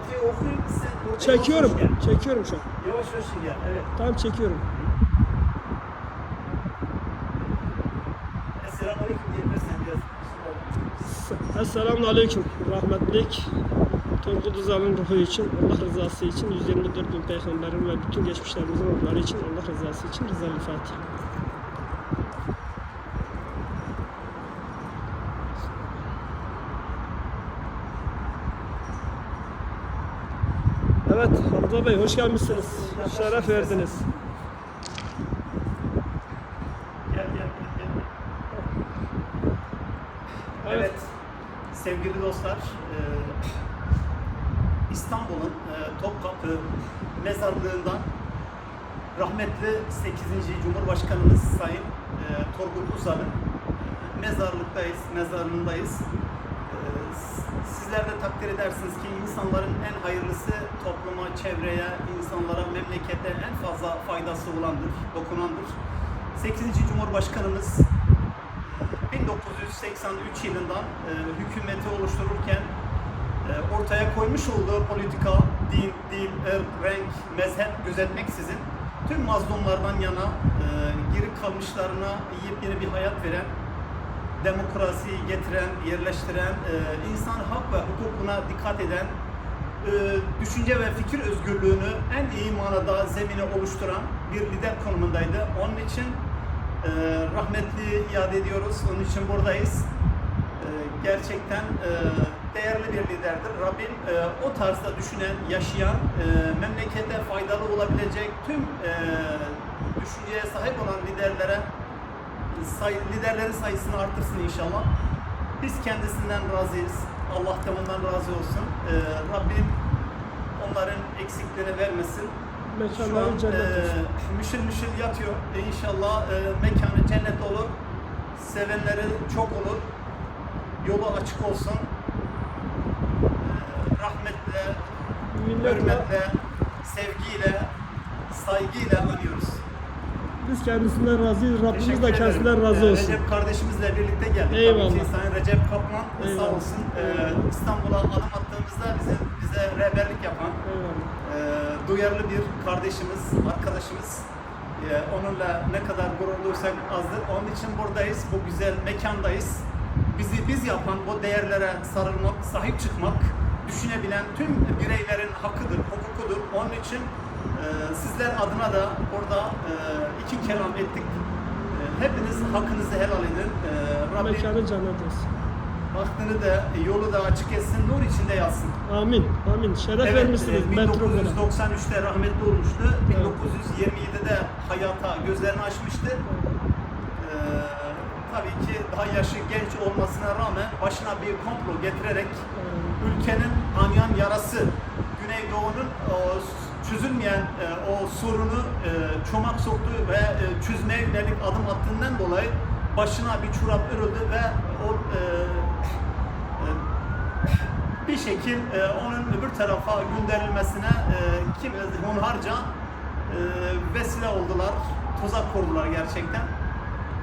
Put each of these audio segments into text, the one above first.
Fatih'i okuyun sen orada Çekiyorum. yavaş Çekiyorum şu an. Yavaş yavaş gel. Evet. Tamam çekiyorum. Esselamu Aleyküm diyebilirsen biraz. Esselamun Aleyküm. Rahmetlik Turgut Özal'ın ruhu için, Allah rızası için, 124 bin peygamberin ve bütün geçmişlerimizin ruhları için, Allah rızası için Rızalı Fatih. Evet Hamza Bey hoş gelmişsiniz. Şeref verdiniz. Gel gel gel. gel. Evet. Sevgili dostlar, e, İstanbul'un e, Topkapı mezarlığından rahmetli 8. Cumhurbaşkanımız Sayın e, Turgut Uzal'ın e, mezarlıktayız, mezarlığındayız. Sizler de takdir edersiniz ki insanların en hayırlısı topluma, çevreye, insanlara, memlekete en fazla faydası olandır, dokunandır. 8. Cumhurbaşkanımız 1983 yılından e, hükümeti oluştururken e, ortaya koymuş olduğu politika, din, dil, ırk, renk, mezhep gözetmeksizin tüm mazlumlardan yana e, geri kalmışlarına yepyeni bir hayat veren, demokrasiyi getiren, yerleştiren, e, insan hak ve hukukuna dikkat eden, e, düşünce ve fikir özgürlüğünü en iyi manada zemini oluşturan bir lider konumundaydı. Onun için e, rahmetli iade ediyoruz. Onun için buradayız. E, gerçekten e, değerli bir liderdir. Rabbim e, o tarzda düşünen, yaşayan, e, memlekete faydalı olabilecek tüm e, düşünceye sahip olan liderlere say, liderlerin sayısını artırsın inşallah. Biz kendisinden razıyız. Allah da ondan razı olsun. Ee, Rabbim onların eksiklerini vermesin. Şu an Mekanları cennet e, mışıl mışıl yatıyor. E, inşallah e, mekanı cennet olur. Sevenleri çok olur. Yolu açık olsun. E, rahmetle, Milletle hürmetle, sevgiyle, saygıyla anıyoruz. Biz kendisinden razıyız. Rabbimiz de kendisinden razı Ee, olsun. Recep kardeşimizle birlikte geldik. Eyvallah. Tabii ki Sayın Recep Kaplan e, sağ Eyvallah. olsun. Ee, İstanbul'a adım attığımızda bize, bize rehberlik yapan Eyvallah. e, duyarlı bir kardeşimiz, arkadaşımız. E, onunla ne kadar gurur duysak azdır. Onun için buradayız, bu güzel mekandayız. Bizi biz yapan bu değerlere sarılmak, sahip çıkmak, düşünebilen tüm bireylerin hakkıdır, hukukudur. Onun için sizler adına da burada e, iki kelam ettik. E, hepiniz hakkınızı helal edin. E, Rabbim Mekanı cennet olsun. bahtını da, yolu da açık etsin, nur içinde yatsın. Amin. Amin. Şeref Evet, vermişsiniz e, metropole. 1993'te rahmetli olmuştu. 1927'de hayata gözlerini açmıştı. Ee, tabii ki daha yaşı genç olmasına rağmen başına bir komplo getirerek ülkenin anyan yarası, Güneydoğu'nun o çözülmeyen e, o sorunu e, çomak soktu ve e, çözmeye yönelik adım attığından dolayı başına bir çorap örüldü ve o e, e, bir şekil e, onun öbür tarafa gönderilmesine e, kim hunharca e, vesile oldular, tuzak kurdular gerçekten.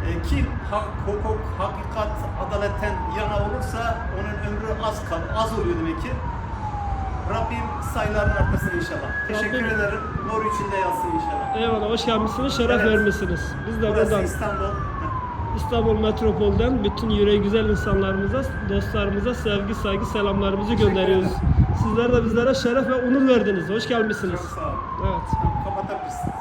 E, kim hak, hukuk, hakikat, adaletten yana olursa onun ömrü az kal, az oluyor demek ki. Rabbim sayılarını arttırsın inşallah. Teşekkür Rabbim- ederim. Nur içinde yatsın inşallah. Eyvallah hoş gelmişsiniz. Şeref Evet. vermişsiniz. Biz de Burası buradan İstanbul. İstanbul Metropol'den bütün yüreği güzel insanlarımıza, dostlarımıza sevgi, saygı, selamlarımızı gönderiyoruz. Sizler de bizlere şeref ve onur verdiniz. Hoş gelmişsiniz. Çok sağ ol. Evet. Kapatabilirsin.